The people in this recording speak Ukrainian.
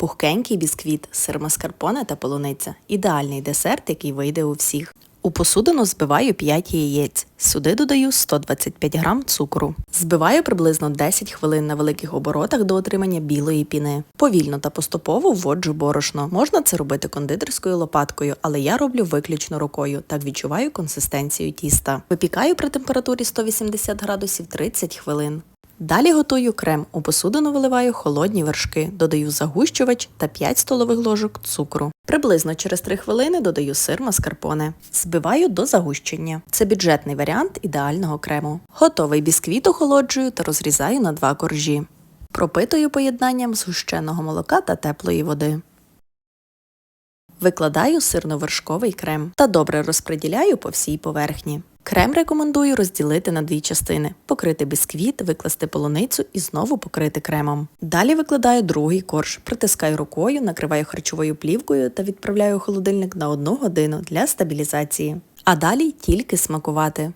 Пухкенький бісквіт, сир маскарпоне та полуниця ідеальний десерт, який вийде у всіх. У посудину збиваю 5 яєць. Сюди додаю 125 грам цукру. Збиваю приблизно 10 хвилин на великих оборотах до отримання білої піни. Повільно та поступово вводжу борошно. Можна це робити кондитерською лопаткою, але я роблю виключно рукою. Так відчуваю консистенцію тіста. Випікаю при температурі 180 градусів 30 хвилин. Далі готую крем. У посудину виливаю холодні вершки, додаю загущувач та 5 столових ложок цукру. Приблизно через 3 хвилини додаю сир маскарпоне. Збиваю до загущення. Це бюджетний варіант ідеального крему. Готовий бісквіт охолоджую та розрізаю на два коржі. Пропитую поєднанням згущеного молока та теплої води. Викладаю сирно-вершковий крем та добре розподіляю по всій поверхні. Крем рекомендую розділити на дві частини, покрити бісквіт, викласти полуницю і знову покрити кремом. Далі викладаю другий корж, притискаю рукою, накриваю харчовою плівкою та відправляю у холодильник на одну годину для стабілізації. А далі тільки смакувати.